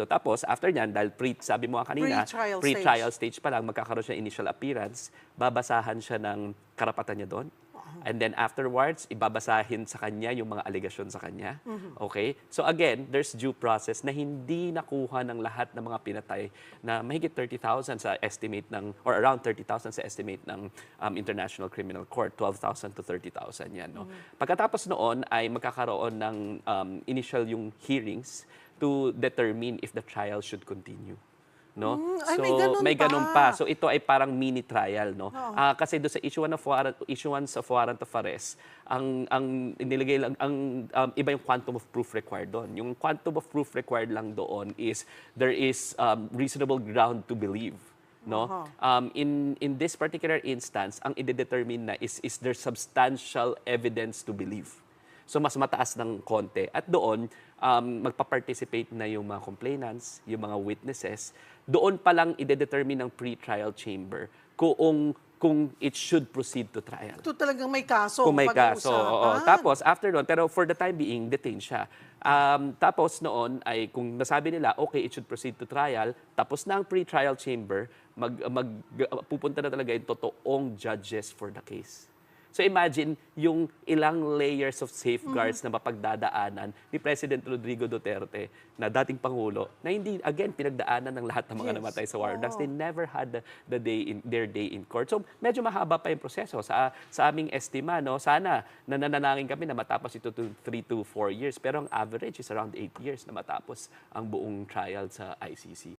So tapos, after nyan, dahil pre, sabi mo nga kanina, Pre-trial pre-trial stage. pa lang, magkakaroon siya initial appearance, babasahan siya ng karapatan niya doon. And then afterwards, ibabasahin sa kanya yung mga allegation sa kanya. Okay? So again, there's due process na hindi nakuha ng lahat ng mga pinatay na mahigit 30,000 sa estimate ng, or around 30,000 sa estimate ng um, International Criminal Court, 12,000 to 30,000 yan. No? Pagkatapos noon ay magkakaroon ng um, initial yung hearings to determine if the trial should continue. No? Mm, ay, so, may ganun may ganun pa. pa. So ito ay parang mini trial, no? Ah, kasi do sa issuance of warrant, issuance of warrant of arrest, ang ang inilagay lang ang um, iba yung quantum of proof required doon. Yung quantum of proof required lang doon is there is um, reasonable ground to believe, no? Um, in in this particular instance, ang ide-determine na is is there substantial evidence to believe. So mas mataas ng konti. At doon, um, magpa-participate na yung mga complainants, yung mga witnesses. Doon pa lang ide-determine ng pre-trial chamber kung kung it should proceed to trial. Ito talagang may kaso. Kung may kaso. oo. Tapos, after noon, pero for the time being, detain siya. Um, tapos noon, ay kung nasabi nila, okay, it should proceed to trial, tapos na ang pre-trial chamber, mag, mag, pupunta na talaga yung totoong judges for the case. So imagine yung ilang layers of safeguards na mapagdadaanan ni President Rodrigo Duterte na dating Pangulo na hindi, again, pinagdaanan ng lahat ng mga Yes. namatay sa war. Oo. They never had the, the day in, their day in court. So medyo mahaba pa yung proseso. Sa, sa aming estima, no, sana nananalangin kami na matapos ito to 3 to 4 years. Pero ang average is around 8 years na matapos ang buong trial sa ICC.